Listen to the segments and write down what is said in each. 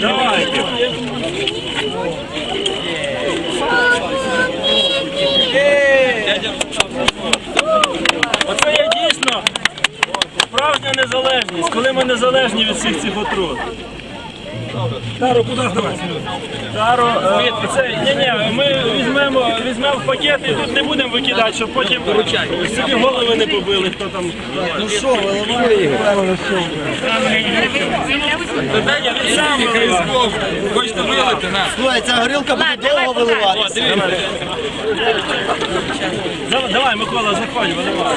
Давайте. Оце є дійсно справжня незалежність, коли ми незалежні від всіх цих отрут. Таро, куди здавати? Таро, е, це, ні, ні, ми візьмемо, візьмемо в пакет і тут не будемо викидати, щоб потім собі голови не побили, хто там. Ну що, виливає? Питання від. Хочете вилити, на. Слухай, ця горілка буде довго виливатися. Давай, Давай, Микола, заходь, виливай.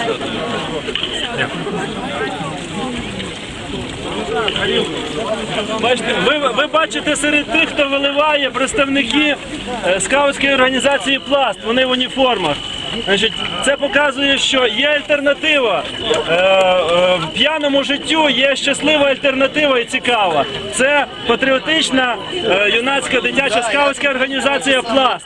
Бачите, ви, ви бачите серед тих, хто виливає представники е, скаутської організації Пласт. Вони в уніформах. Значить, це показує, що є альтернатива е, е, п'яному життю. Є щаслива альтернатива і цікава. Це патріотична е, юнацька дитяча скаутська організація Пласт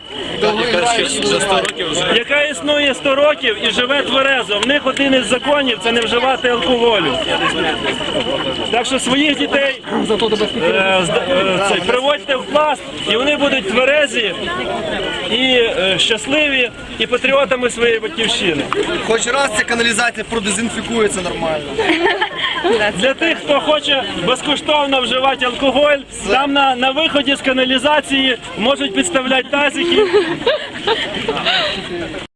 яка існує 100 років і живе тверезо. В них один із законів це не вживати алкоголю. Так що своїх дітей е, зда- е, приводьте в пласт, і вони будуть тверезі і е, щасливі, і патріотами своєї батьківщини. Хоч раз ця каналізація продезінфікується нормально. Для тих, хто хоче безкоштовно вживати алкоголь, там на, на виході з каналізації можуть підставляти тазики.